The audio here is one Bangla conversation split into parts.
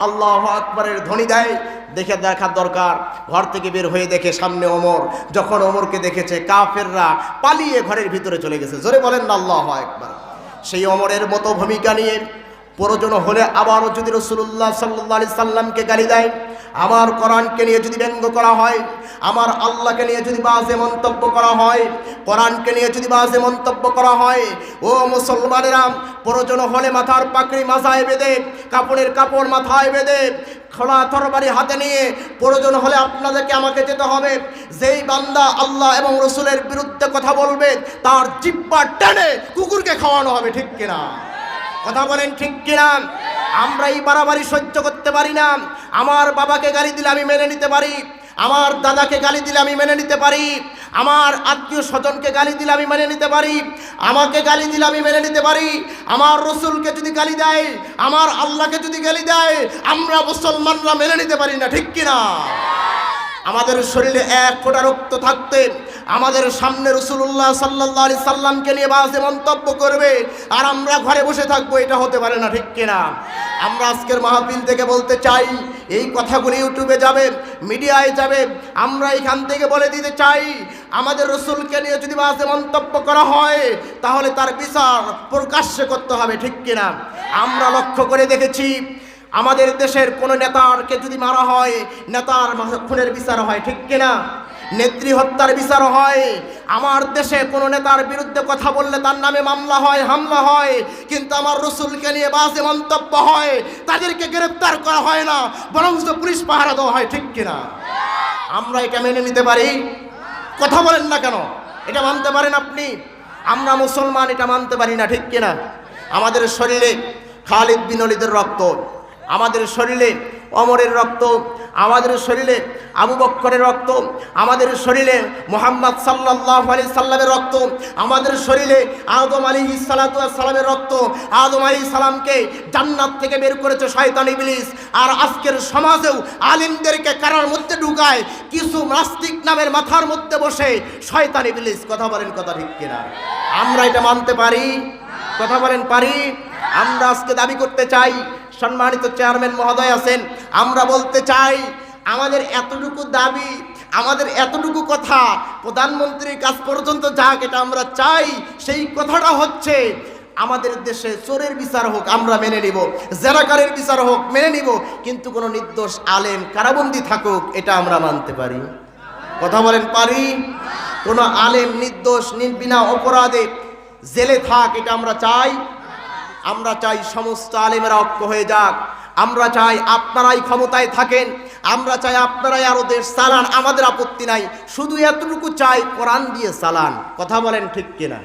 আল্লাহ আকবরের ধ্বনি দেয়। দেখে দেখার দরকার। ঘর থেকে বের হয়ে দেখে সামনে ওমর। যখন ওমরকে দেখেছে, কাফেররা পালিয়ে ঘরের ভিতরে চলে গেছে। জোরে বলেন না আল্লাহ একবার সেই অমরের মতো ভূমিকা নিয়ে প্রয়োজন হলে আবারও যদি রসুল্লাহ সাল্লাহ আলি সাল্লামকে গালি দেয়, আমার কোরআনকে নিয়ে যদি ব্যঙ্গ করা হয়, আমার আল্লাহকে নিয়ে যদি বাজে মন্তব্য করা হয়, কোরআনকে নিয়ে যদি বাজে মন্তব্য করা হয়, ও মুসলমানেরা প্রয়োজন হলে মাথার পাকড়ি মাথায় বেঁধে, কাপড়ের কাপড় মাথায় বেঁধে, খোলা তরবারি হাতে নিয়ে প্রয়োজন হলে আপনাদেরকে আমাকে যেতে হবে। যেই বান্দা আল্লাহ এবং রসুলের বিরুদ্ধে কথা বলবে, তার জিব্বা টেনে কুকুরকে খাওয়ানো হবে, ঠিক কিনা? কথা বলেন ঠিক কিনা? আমরা এই বাড়াবাড়ি সহ্য করতে পারি না। আমার বাবাকে গালি দিলে আমি মেনে নিতে পারি। আমার দাদাকে গালি দিলে আমি মেনে নিতে পারি। আমার আত্মীয় স্বজনকে গালি দিলে আমি মেনে নিতে পারি। আমাকে গালি দিলে আমি মেনে নিতে পারি। আমার রসুলকে যদি গালি দেয়, আমার আল্লাহকে যদি গালি দেয়, আমরা মুসলমানরা মেনে নিতে পারি না, ঠিক কিনা? আমাদের শরীরে এক ফোঁটা রক্ত থাকতে আমাদের সামনে রসুল্লাহ সাল্লাহ আলি সাল্লামকে নিয়ে বাসে মন্তব্য করবে আর আমরা ঘরে বসে থাকব, এটা হতে পারে না, ঠিক কিনা? আমরা আজকের মাহফিল থেকে বলতে চাই, এই কথাগুলি ইউটিউবে যাবে, মিডিয়ায় যাবে, আমরা এখান থেকে বলে দিতে চাই, আমাদের রসুলকে নিয়ে যদি বাসে মন্তব্য করা হয়, তাহলে তার বিচার প্রকাশ্যে করতে হবে, ঠিক কিনা? আমরা লক্ষ্য করে দেখেছি আমাদের দেশের কোনো নেতারকে যদি মারা হয়, নেতার খুনের বিচার হয়, ঠিক কিনা? নেত্রী হত্যার বিচার হয়। আমার দেশে কোনো নেতার বিরুদ্ধে কথা বললে তার নামে মামলা হয়, হামলা হয়। কিন্তু আমার রসুলকে নিয়ে বাসে মন্তব্য হয়। তাদেরকে গ্রেপ্তার করা হয় না বরং পুলিশ পাহারা দেওয়া হয়, ঠিক কিনা? আমরা এটা মেনে নিতে পারি? কথা বলেন না কেন? এটা মানতে পারেন আপনি? আমরা মুসলমান, এটা মানতে পারি না, ঠিক কিনা? আমাদের শরীরে খালিদ বিনলিদের রক্ত। আমাদের শরীরে অমরের রক্ত, আমাদের শরীরে আবু বক্করের রক্ত, আমাদের শরীরে মোহাম্মদ সাল্লাহ আলি সাল্লামের রক্ত, আমাদের শরীরে আদম আলী সালামের রক্ত, আদম আলী সালামকে জান্নাত থেকে বের করেছে শয়তান ইবলিস। আর আজকের সমাজেও আলিমদেরকে কারার মধ্যে ঢুকায় কিছু নাস্তিক নামের মাথার মধ্যে বসে শয়তান ইবলিস। কথা বলেন কথা ঠিক কিনা? আমরা এটা মানতে পারি? কথা বলেন পারি? আমরা আজকে দাবি করতে চাই সম্মানিত চেয়ারম্যান মহোদয় আছেন, আমরা বলতে চাই, আমাদের এতটুকু দাবি, আমাদের এতটুকু কথা প্রধানমন্ত্রীর কাছ পর্যন্ত যাক, এটা আমরা চাই। সেই কথাটা হচ্ছে, আমাদের দেশে চোরের বিচার হোক, আমরা মেনে নিব। জেরাকারের বিচার হোক, মেনে নিব। কিন্তু কোনো নির্দোষ আলেম কারাবন্দি থাকুক, এটা আমরা মানতে পারি। কথা বলেন, পারি? কোনো আলেম, নির্দোষ, নির্বিনা অপরাধে জেলে থাক, এটা আমরা চাই। আমরা চাই সমস্ত আলেমেরা ঐক্য হয়ে যাক। আমরা চাই আপনারাই ক্ষমতায় থাকেন। আমরা চাই আপনারাই আরও দেশ চালান, আমাদের আপত্তি নাই। শুধু এতটুকু চাই, কোরআন দিয়ে চালান। কথা বলেন ঠিক কিনা?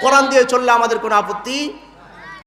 কোরআন দিয়ে চললে আমাদের কোনো আপত্তি